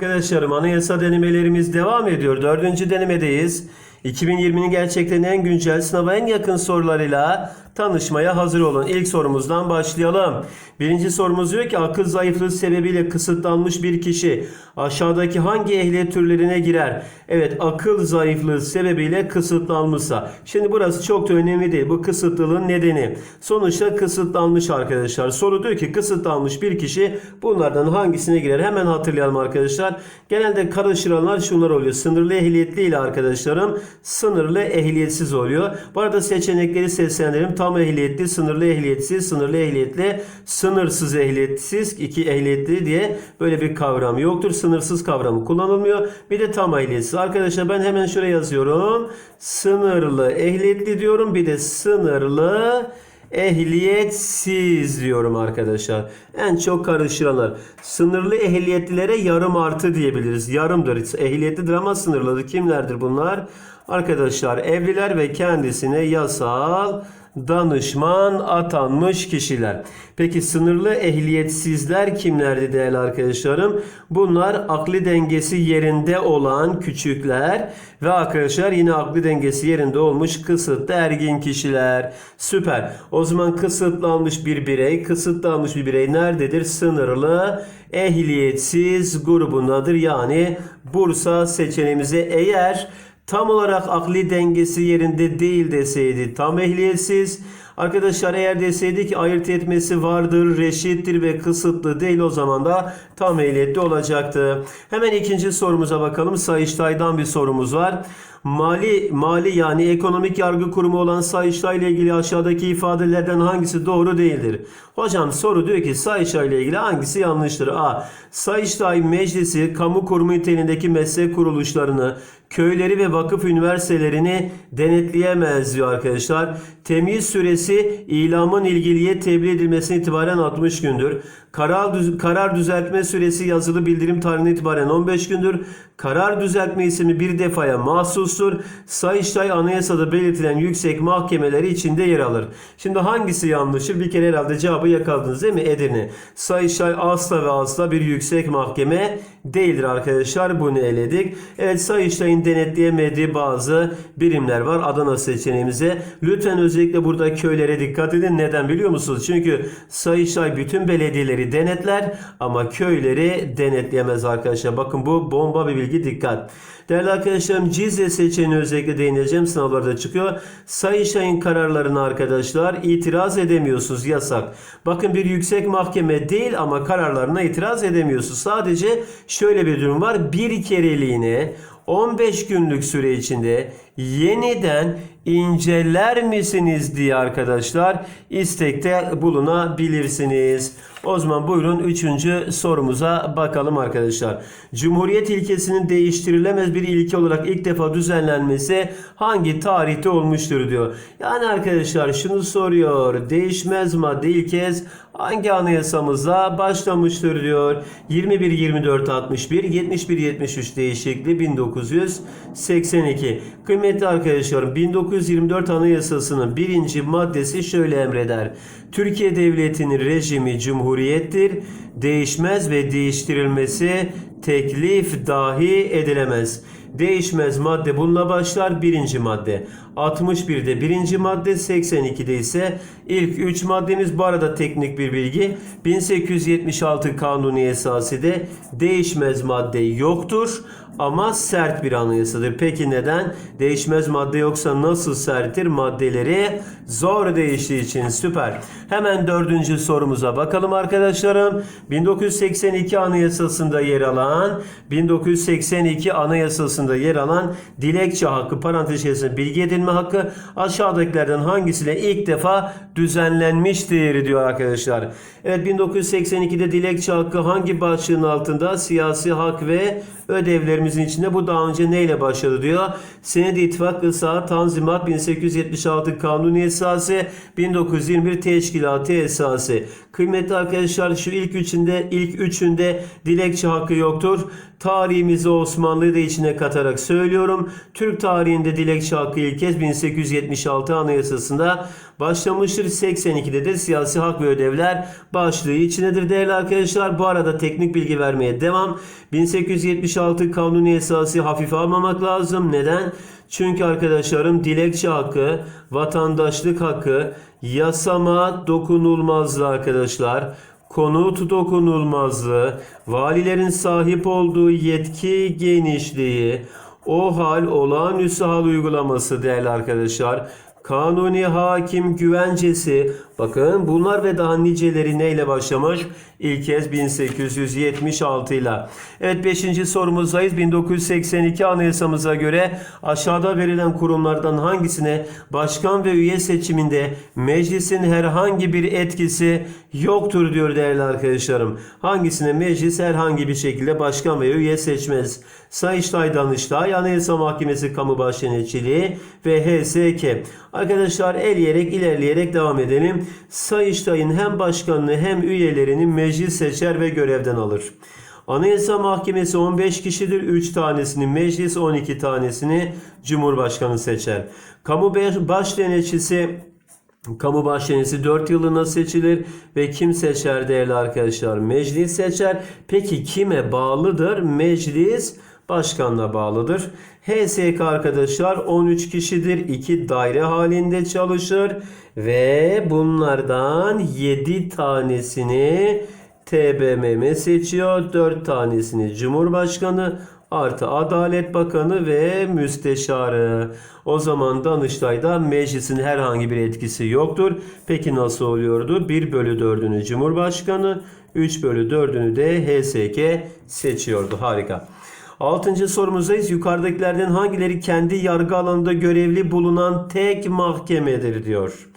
arkadaşlarım anayasa denemelerimiz devam ediyor. Dördüncü denemedeyiz. 2020'nin gerçekten en güncel sınava en yakın sorularıyla tanışmaya hazır olun. İlk sorumuzdan başlayalım. Birinci sorumuz diyor ki akıl zayıflığı sebebiyle kısıtlanmış bir kişi aşağıdaki hangi ehliyet türlerine girer? Evet akıl zayıflığı sebebiyle kısıtlanmışsa. Şimdi burası çok da önemli değil. Bu kısıtlılığın nedeni. Sonuçta kısıtlanmış arkadaşlar. Soru diyor ki kısıtlanmış bir kişi bunlardan hangisine girer? Hemen hatırlayalım arkadaşlar. Genelde karıştıranlar şunlar oluyor. Sınırlı ehliyetli ile arkadaşlarım sınırlı ehliyetsiz oluyor. Bu arada seçenekleri seslendirelim. Tam ehliyetli, sınırlı ehliyetsiz, sınırlı ehliyetli, sınırsız ehliyetsiz, iki ehliyetli diye böyle bir kavram yoktur. Sınırsız kavramı kullanılmıyor. Bir de tam ehliyetsiz. Arkadaşlar ben hemen şuraya yazıyorum. Sınırlı ehliyetli diyorum. Bir de sınırlı ehliyetsiz diyorum arkadaşlar. En çok karıştıranlar. Sınırlı ehliyetlilere yarım artı diyebiliriz. Yarımdır. Ehliyetlidir ama sınırlıdır. Kimlerdir bunlar? Arkadaşlar evliler ve kendisine yasal danışman atanmış kişiler. Peki sınırlı ehliyetsizler kimlerdi değerli arkadaşlarım? Bunlar akli dengesi yerinde olan küçükler ve arkadaşlar yine akli dengesi yerinde olmuş kısıtlı ergin kişiler. Süper. O zaman kısıtlanmış bir birey, kısıtlanmış bir birey nerededir? Sınırlı ehliyetsiz grubundadır. Yani Bursa seçeneğimize eğer tam olarak akli dengesi yerinde değil deseydi tam ehliyetsiz. Arkadaşlar eğer deseydi ki ayırt etmesi vardır, reşittir ve kısıtlı değil o zaman da tam ehliyetli olacaktı. Hemen ikinci sorumuza bakalım. Sayıştay'dan bir sorumuz var. Mali mali yani ekonomik yargı kurumu olan Sayıştay ile ilgili aşağıdaki ifadelerden hangisi doğru değildir? Hocam soru diyor ki Sayıştay ile ilgili hangisi yanlıştır? A. Sayıştay Meclisi kamu kurumu niteliğindeki meslek kuruluşlarını, köyleri ve vakıf üniversitelerini denetleyemez diyor arkadaşlar. Temyiz süresi ilamın ilgiliye tebliğ edilmesine itibaren 60 gündür. Karar, düz- karar düzeltme süresi yazılı bildirim tarihinden itibaren 15 gündür. Karar düzeltme ismi bir defaya mahsustur. Sayıştay anayasada belirtilen yüksek mahkemeleri içinde yer alır. Şimdi hangisi yanlıştır? Bir kere herhalde cevabı yakaladınız değil mi? Edirne. Sayıştay asla ve asla bir yüksek mahkeme değildir arkadaşlar. Bunu eledik. Evet Sayıştay'ın denetleyemediği bazı birimler var Adana seçeneğimize. Lütfen özellikle burada köylere dikkat edin. Neden biliyor musunuz? Çünkü Sayıştay bütün belediyeleri denetler ama köyleri denetleyemez arkadaşlar. Bakın bu bomba bir bilgi dikkat. Değerli arkadaşlarım Cizre seçeneğine özellikle değineceğim. Sınavlarda çıkıyor. Sayıştay'ın kararlarına arkadaşlar itiraz edemiyorsunuz. Yasak. Bakın bir yüksek mahkeme değil ama kararlarına itiraz edemiyorsunuz. Sadece şöyle bir durum var. Bir kereliğine 15 günlük süre içinde yeniden inceler misiniz diye arkadaşlar istekte bulunabilirsiniz. O zaman buyurun 3. sorumuza bakalım arkadaşlar. Cumhuriyet ilkesinin değiştirilemez bir ilke olarak ilk defa düzenlenmesi hangi tarihte olmuştur diyor. Yani arkadaşlar şunu soruyor. Değişmez madde ilkes hangi anayasamıza başlamıştır diyor. 21 24 61 71 73 değişikliği 1982. Kıymetli arkadaşlarım 1924 Anayasası'nın birinci maddesi şöyle emreder. Türkiye Devleti'nin rejimi cumhuriyettir. Değişmez ve değiştirilmesi teklif dahi edilemez. Değişmez madde bununla başlar birinci madde. 61'de birinci madde 82'de ise ilk 3 maddemiz bu arada teknik bir bilgi. 1876 kanuni esası de değişmez madde yoktur ama sert bir anayasadır. Peki neden? Değişmez madde yoksa nasıl serttir? Maddeleri zor değiştiği için süper. Hemen dördüncü sorumuza bakalım arkadaşlarım. 1982 anayasasında yer alan 1982 anayasasında yer alan dilekçe hakkı parantez içerisinde bilgi edinme hakkı aşağıdakilerden hangisiyle ilk defa düzenlenmiştir diyor arkadaşlar. Evet 1982'de dilekçe hakkı hangi başlığın altında? Siyasi hak ve ödevlerimizin içinde bu daha önce neyle başladı diyor. Senedi İttifak Islahat Tanzimat 1876 Kanuni Esası 1921 Teşkilatı Esası. Kıymetli arkadaşlar şu ilk üçünde ilk üçünde dilekçe hakkı yoktur. Tarihimizi Osmanlı'yı da içine katarak söylüyorum. Türk tarihinde dilekçe hakkı ilk kez 1876 Anayasası'nda başlamıştır. 82'de de siyasi hak ve ödevler başlığı içindedir değerli arkadaşlar. Bu arada teknik bilgi vermeye devam. 1876 kanuni esası hafife almamak lazım. Neden? Çünkü arkadaşlarım dilekçe hakkı, vatandaşlık hakkı, yasama dokunulmazlığı arkadaşlar, konut dokunulmazlığı, valilerin sahip olduğu yetki genişliği, o hal olağanüstü hal uygulaması değerli arkadaşlar. Kanuni hakim güvencesi bakın bunlar ve daha niceleri neyle başlamış? İlk kez 1876 ile. Evet 5. sorumuzdayız. 1982 anayasamıza göre aşağıda verilen kurumlardan hangisine başkan ve üye seçiminde meclisin herhangi bir etkisi yoktur diyor değerli arkadaşlarım. Hangisine meclis herhangi bir şekilde başkan ve üye seçmez? Sayıştay, Danıştay, Anayasa Mahkemesi Kamu Başdenetçiliği ve HSK. Arkadaşlar eleyerek ilerleyerek devam edelim. Sayıştay'ın hem başkanını hem üyelerini meclis seçer ve görevden alır. Anayasa Mahkemesi 15 kişidir. 3 tanesini meclis, 12 tanesini Cumhurbaşkanı seçer. Kamu baş denetçisi Kamu başdenesi 4 yılına seçilir ve kim seçer değerli arkadaşlar? Meclis seçer. Peki kime bağlıdır? Meclis başkanla bağlıdır. HSK arkadaşlar 13 kişidir. 2 daire halinde çalışır ve bunlardan 7 tanesini TBMM seçiyor. 4 tanesini Cumhurbaşkanı artı Adalet Bakanı ve Müsteşarı. O zaman Danıştay'da meclisin herhangi bir etkisi yoktur. Peki nasıl oluyordu? 1 bölü 4'ünü Cumhurbaşkanı, 3 bölü 4'ünü de HSK seçiyordu. Harika. Altıncı sorumuzdayız. Yukarıdakilerden hangileri kendi yargı alanında görevli bulunan tek mahkemedir diyor.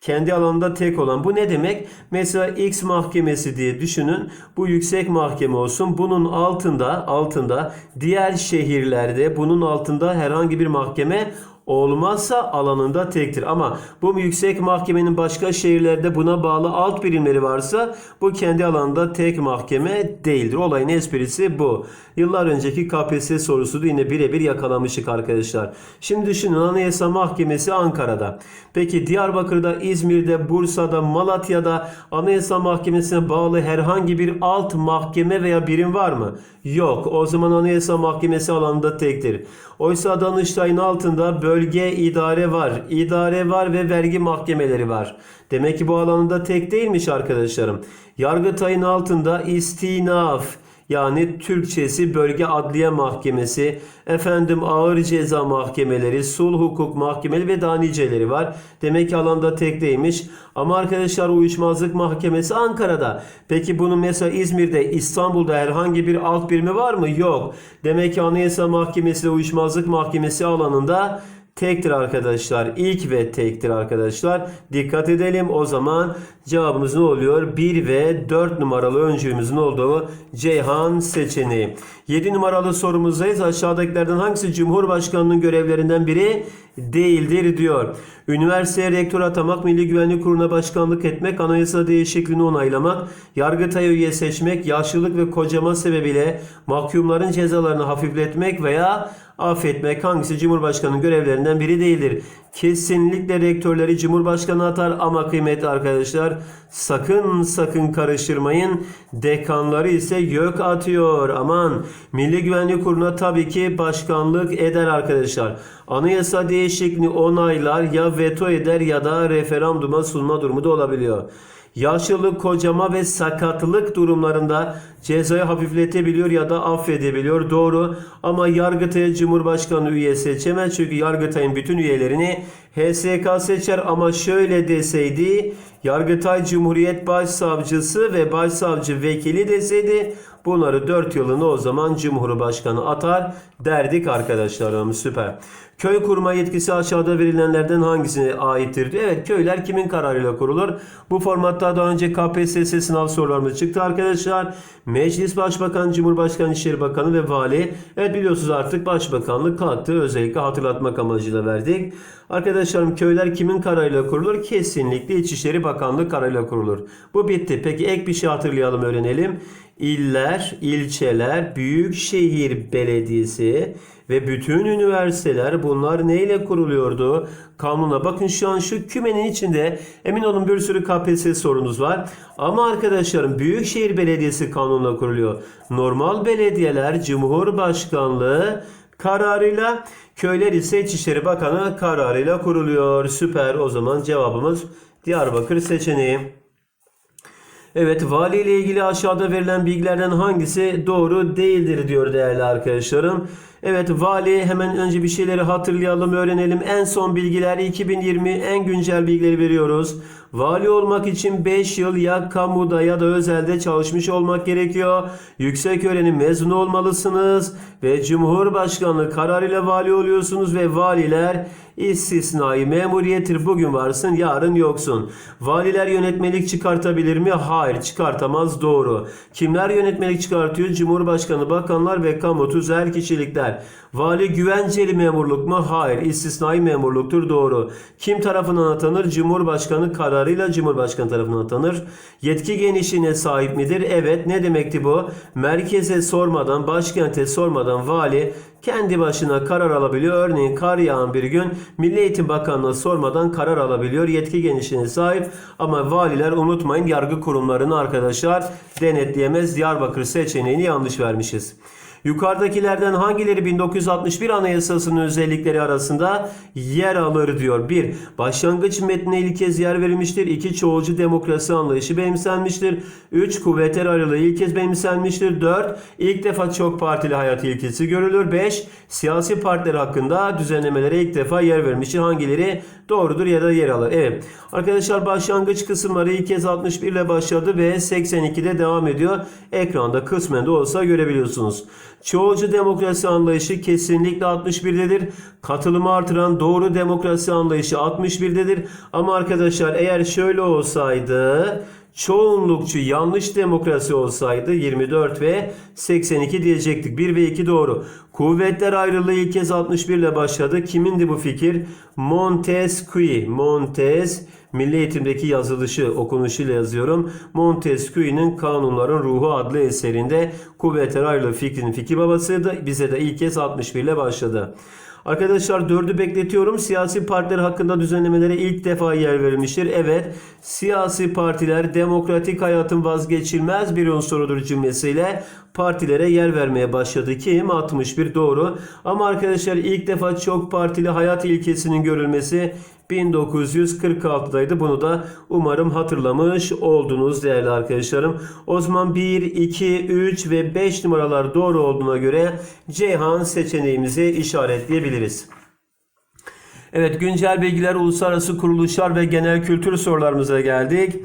Kendi alanında tek olan. Bu ne demek? Mesela X mahkemesi diye düşünün. Bu yüksek mahkeme olsun. Bunun altında altında diğer şehirlerde bunun altında herhangi bir mahkeme olmazsa alanında tektir. Ama bu yüksek mahkemenin başka şehirlerde buna bağlı alt birimleri varsa bu kendi alanında tek mahkeme değildir. Olayın esprisi bu. Yıllar önceki KPSS sorusu da yine birebir yakalamıştık arkadaşlar. Şimdi düşünün Anayasa Mahkemesi Ankara'da. Peki Diyarbakır'da, İzmir'de, Bursa'da, Malatya'da Anayasa Mahkemesi'ne bağlı herhangi bir alt mahkeme veya birim var mı? Yok. O zaman Anayasa Mahkemesi alanında tektir. Oysa Danıştay'ın altında bölge idare var. İdare var ve vergi mahkemeleri var. Demek ki bu alanında tek değilmiş arkadaşlarım. Yargıtay'ın altında istinaf yani Türkçesi Bölge Adliye Mahkemesi, efendim ağır ceza mahkemeleri, sulh hukuk mahkemeleri ve daha niceleri var. Demek ki alanda tek değilmiş. Ama arkadaşlar uyuşmazlık mahkemesi Ankara'da. Peki bunun mesela İzmir'de, İstanbul'da herhangi bir alt birimi var mı? Yok. Demek ki Anayasa Mahkemesi ve uyuşmazlık mahkemesi alanında tektir arkadaşlar. İlk ve tektir arkadaşlar. Dikkat edelim. O zaman cevabımız ne oluyor? 1 ve 4 numaralı öncüğümüzün olduğu Ceyhan seçeneği. 7 numaralı sorumuzdayız. Aşağıdakilerden hangisi Cumhurbaşkanının görevlerinden biri değildir diyor. Üniversiteye rektör atamak, Milli Güvenlik Kurulu'na başkanlık etmek, anayasa değişikliğini onaylamak, Yargıtay'a üye seçmek, yaşlılık ve kocama sebebiyle mahkumların cezalarını hafifletmek veya affetmek hangisi Cumhurbaşkanı'nın görevlerinden biri değildir. Kesinlikle rektörleri Cumhurbaşkanı atar ama kıymetli arkadaşlar sakın sakın karıştırmayın. Dekanları ise YÖK atıyor. Aman Milli Güvenlik Kurulu'na tabii ki başkanlık eder arkadaşlar. Anayasa değişikliğini onaylar ya veto eder ya da referanduma sunma durumu da olabiliyor. Yaşlılık, kocama ve sakatlık durumlarında cezayı hafifletebiliyor ya da affedebiliyor. Doğru ama Yargıtay'a Cumhurbaşkanı üye seçemez. Çünkü Yargıtay'ın bütün üyelerini HSK seçer ama şöyle deseydi Yargıtay Cumhuriyet Başsavcısı ve Başsavcı Vekili deseydi bunları 4 yılını o zaman Cumhurbaşkanı atar derdik arkadaşlarım süper. Köy kurma yetkisi aşağıda verilenlerden hangisine aittir? Evet köyler kimin kararıyla kurulur? Bu formatta daha önce KPSS sınav sorularımız çıktı arkadaşlar. Meclis Başbakan, Cumhurbaşkanı, İçişleri Bakanı ve Vali. Evet biliyorsunuz artık Başbakanlık kalktı. Özellikle hatırlatmak amacıyla verdik. Arkadaşlarım köyler kimin kararıyla kurulur? Kesinlikle İçişleri Bakanlığı kararıyla kurulur. Bu bitti. Peki ek bir şey hatırlayalım öğrenelim. İller, ilçeler, büyükşehir belediyesi ve bütün üniversiteler bunlar neyle kuruluyordu? Kanuna. Bakın şu an şu kümenin içinde emin olun bir sürü KPSS sorunuz var. Ama arkadaşlarım Büyükşehir Belediyesi kanunla kuruluyor. Normal belediyeler Cumhurbaşkanlığı kararıyla köyler ise İçişleri Bakanı kararıyla kuruluyor. Süper. O zaman cevabımız Diyarbakır seçeneği. Evet, vali ile ilgili aşağıda verilen bilgilerden hangisi doğru değildir diyor değerli arkadaşlarım. Evet, vali hemen önce bir şeyleri hatırlayalım, öğrenelim. En son bilgiler 2020 en güncel bilgileri veriyoruz. Vali olmak için 5 yıl ya kamuda ya da özelde çalışmış olmak gerekiyor. Yüksek öğrenim mezunu olmalısınız ve Cumhurbaşkanlığı kararıyla vali oluyorsunuz ve valiler istisnai memuriyettir. Bugün varsın, yarın yoksun. Valiler yönetmelik çıkartabilir mi? Hayır, çıkartamaz. Doğru. Kimler yönetmelik çıkartıyor? Cumhurbaşkanı, bakanlar ve kamu tüzel kişilikler. Vali güvenceli memurluk mu? Hayır, istisnai memurluktur. Doğru. Kim tarafından atanır? Cumhurbaşkanı kararıyla Cumhurbaşkanı tarafından atanır. Yetki genişliğine sahip midir? Evet. Ne demekti bu? Merkeze sormadan, başkente sormadan vali kendi başına karar alabiliyor. Örneğin kar yağan bir gün Milli Eğitim Bakanlığı sormadan karar alabiliyor. Yetki genişliğine sahip ama valiler unutmayın yargı kurumlarını arkadaşlar denetleyemez. Diyarbakır seçeneğini yanlış vermişiz. Yukarıdakilerden hangileri 1961 Anayasası'nın özellikleri arasında yer alır diyor. 1. Başlangıç metnine ilk kez yer verilmiştir. 2. Çoğulcu demokrasi anlayışı benimsenmiştir. 3. Kuvvetler ayrılığı ilk kez benimsenmiştir. 4. İlk defa çok partili hayat ilkesi görülür. 5. Siyasi partiler hakkında düzenlemelere ilk defa yer vermiştir. Hangileri doğrudur ya da yer alır? Evet. Arkadaşlar başlangıç kısımları ilk kez 61 ile başladı ve 82'de devam ediyor. Ekranda kısmen de olsa görebiliyorsunuz. Çoğulcu demokrasi anlayışı kesinlikle 61'dedir. Katılımı artıran doğru demokrasi anlayışı 61'dedir. Ama arkadaşlar eğer şöyle olsaydı çoğunlukçu yanlış demokrasi olsaydı 24 ve 82 diyecektik. 1 ve 2 doğru. Kuvvetler ayrılığı ilk kez 61 ile başladı. Kimindi bu fikir? Montesquieu. Montes Milli Eğitim'deki yazılışı, okunuşuyla yazıyorum. Montesquieu'nun Kanunların Ruhu adlı eserinde kuvvetler ayrılığı fikrinin fikir babasıydı. Bize de ilk kez 61 ile başladı. Arkadaşlar dördü bekletiyorum. Siyasi partiler hakkında düzenlemelere ilk defa yer verilmiştir. Evet, siyasi partiler demokratik hayatın vazgeçilmez bir unsurudur cümlesiyle partilere yer vermeye başladı. Kim? 61 doğru. Ama arkadaşlar ilk defa çok partili hayat ilkesinin görülmesi 1946'daydı. Bunu da umarım hatırlamış oldunuz değerli arkadaşlarım. O zaman 1, 2, 3 ve 5 numaralar doğru olduğuna göre Ceyhan seçeneğimizi işaretleyebiliriz. Evet güncel bilgiler, uluslararası kuruluşlar ve genel kültür sorularımıza geldik.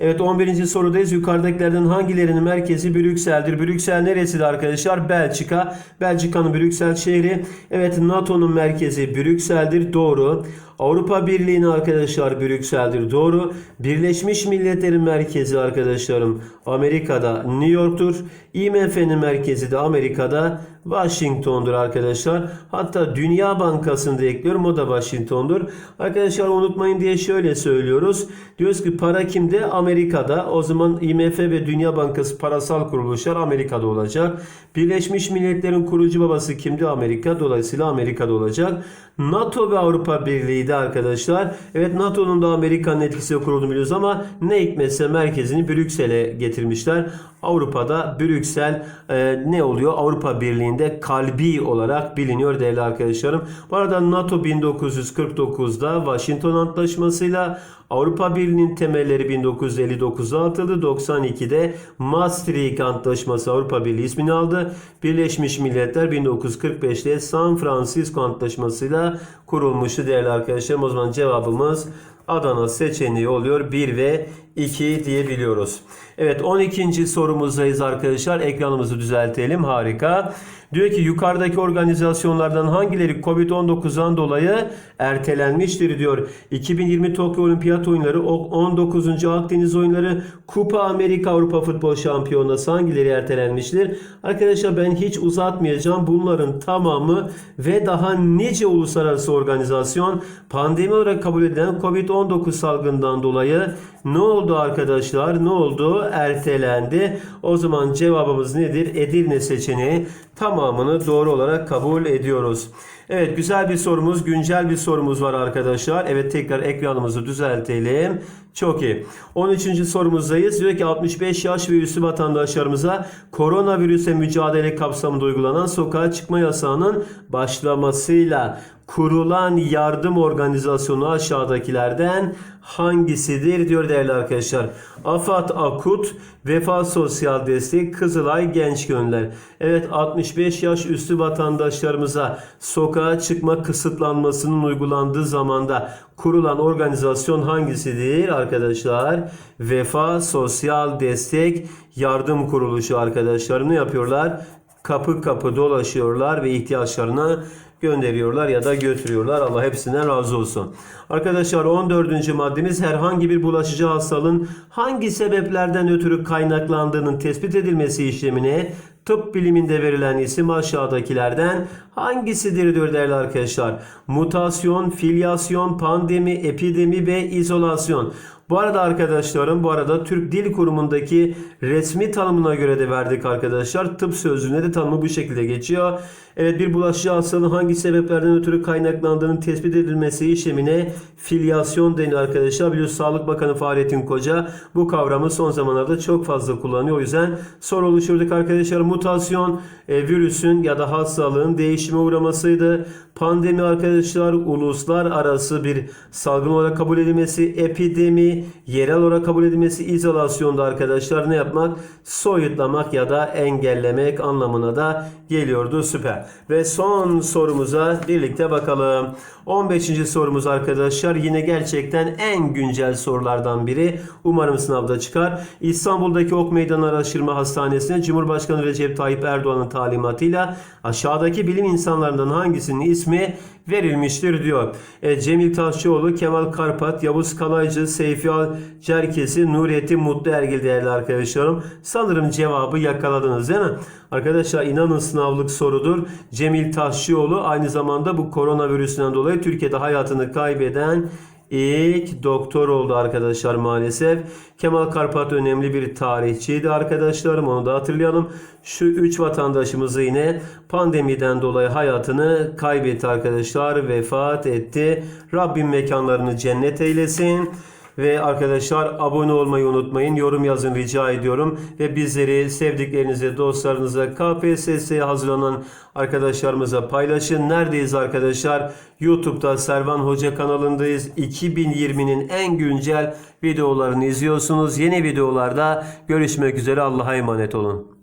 Evet 11. sorudayız. Yukarıdakilerden hangilerinin merkezi Brüksel'dir? Brüksel neresidir arkadaşlar? Belçika. Belçika'nın Brüksel şehri. Evet NATO'nun merkezi Brüksel'dir. Doğru. Avrupa Birliği'nin arkadaşlar Brüksel'dir. Doğru. Birleşmiş Milletler'in merkezi arkadaşlarım Amerika'da New York'tur. IMF'nin merkezi de Amerika'da Washington'dur arkadaşlar. Hatta Dünya Bankası'nı ekliyorum. O da Washington'dur. Arkadaşlar unutmayın diye şöyle söylüyoruz. Diyoruz ki para kimde? Amerika'da. O zaman IMF ve Dünya Bankası parasal kuruluşlar Amerika'da olacak. Birleşmiş Milletler'in kurucu babası kimdi? Amerika. Dolayısıyla Amerika'da olacak. NATO ve Avrupa Birliği de arkadaşlar. Evet NATO'nun da Amerika'nın etkisiyle kurulduğunu biliyoruz ama ne hikmetse merkezini Brüksel'e getirmişler. Avrupa'da Brüksel e, ne oluyor? Avrupa Birliği'nde kalbi olarak biliniyor değerli arkadaşlarım. Bu arada NATO 1949'da Washington Antlaşması'yla Avrupa Birliği'nin temelleri 1959'da atıldı. 92'de Maastricht Antlaşması Avrupa Birliği ismini aldı. Birleşmiş Milletler 1945'te San Francisco Antlaşması'yla kurulmuştu değerli arkadaşlarım. O zaman cevabımız Adana seçeneği oluyor. 1 ve 2 diyebiliyoruz. Evet 12. sorumuzdayız arkadaşlar. Ekranımızı düzeltelim. Harika. Diyor ki yukarıdaki organizasyonlardan hangileri Covid-19'dan dolayı ertelenmiştir diyor. 2020 Tokyo Olimpiyat Oyunları, 19. Akdeniz Oyunları, Kupa Amerika Avrupa Futbol Şampiyonası hangileri ertelenmiştir? Arkadaşlar ben hiç uzatmayacağım. Bunların tamamı ve daha nice uluslararası Organizasyon pandemi olarak kabul edilen Covid-19 salgından dolayı ne oldu arkadaşlar? Ne oldu? Ertelendi. O zaman cevabımız nedir? Edirne seçeneği tamamını doğru olarak kabul ediyoruz. Evet güzel bir sorumuz, güncel bir sorumuz var arkadaşlar. Evet tekrar ekranımızı düzeltelim. Çok iyi. 13. sorumuzdayız. Diyor ki 65 yaş ve üstü vatandaşlarımıza koronavirüse mücadele kapsamında uygulanan sokağa çıkma yasağının başlamasıyla kurulan yardım organizasyonu aşağıdakilerden hangisidir diyor değerli arkadaşlar. AFAD Akut, Vefa Sosyal Destek, Kızılay Genç Gönüller. Evet 65 yaş üstü vatandaşlarımıza sokağa çıkma kısıtlanmasının uygulandığı zamanda kurulan organizasyon hangisidir arkadaşlar? Vefa Sosyal Destek Yardım Kuruluşu arkadaşlar ne yapıyorlar? Kapı kapı dolaşıyorlar ve ihtiyaçlarını gönderiyorlar ya da götürüyorlar. Allah hepsinden razı olsun. Arkadaşlar 14. maddemiz herhangi bir bulaşıcı hastalığın hangi sebeplerden ötürü kaynaklandığının tespit edilmesi işlemine tıp biliminde verilen isim aşağıdakilerden hangisidir diyor değerli arkadaşlar. Mutasyon, filyasyon, pandemi, epidemi ve izolasyon. Bu arada arkadaşlarım bu arada Türk Dil Kurumu'ndaki resmi tanımına göre de verdik arkadaşlar. Tıp sözlüğünde de tanımı bu şekilde geçiyor. Evet bir bulaşıcı hastalığın hangi sebeplerden ötürü kaynaklandığının tespit edilmesi işlemine filyasyon deniyor arkadaşlar. Biliyorsunuz Sağlık Bakanı Fahrettin Koca bu kavramı son zamanlarda çok fazla kullanıyor. O yüzden soru oluşturduk arkadaşlar. Mutasyon e, virüsün ya da hastalığın değişime uğramasıydı. Pandemi arkadaşlar uluslararası bir salgın olarak kabul edilmesi, epidemi yerel olarak kabul edilmesi, izolasyonda arkadaşlar ne yapmak? Soyutlamak ya da engellemek anlamına da geliyordu. Süper. Ve son sorumuza birlikte bakalım. 15. sorumuz arkadaşlar yine gerçekten en güncel sorulardan biri. Umarım sınavda çıkar. İstanbul'daki Ok Meydanı Araştırma Hastanesi'ne Cumhurbaşkanı Recep Tayyip Erdoğan'ın talimatıyla aşağıdaki bilim insanlarından hangisinin ismi verilmiştir diyor. E, Cemil Taşçıoğlu, Kemal Karpat, Yavuz Kalaycı, Seyfi Al Cerkesi, Nurettin Mutlu Ergil değerli arkadaşlarım. Sanırım cevabı yakaladınız değil mi? Arkadaşlar inanın sınavlık sorudur. Cemil Taşçıoğlu aynı zamanda bu koronavirüsünden dolayı Türkiye'de hayatını kaybeden ilk doktor oldu arkadaşlar maalesef. Kemal Karpat önemli bir tarihçiydi arkadaşlarım onu da hatırlayalım. Şu üç vatandaşımızı yine pandemiden dolayı hayatını kaybetti arkadaşlar vefat etti. Rabbim mekanlarını cennet eylesin. Ve arkadaşlar abone olmayı unutmayın. Yorum yazın rica ediyorum. Ve bizleri sevdiklerinize, dostlarınıza, KPSS'ye hazırlanan arkadaşlarımıza paylaşın. Neredeyiz arkadaşlar? YouTube'da Servan Hoca kanalındayız. 2020'nin en güncel videolarını izliyorsunuz. Yeni videolarda görüşmek üzere. Allah'a emanet olun.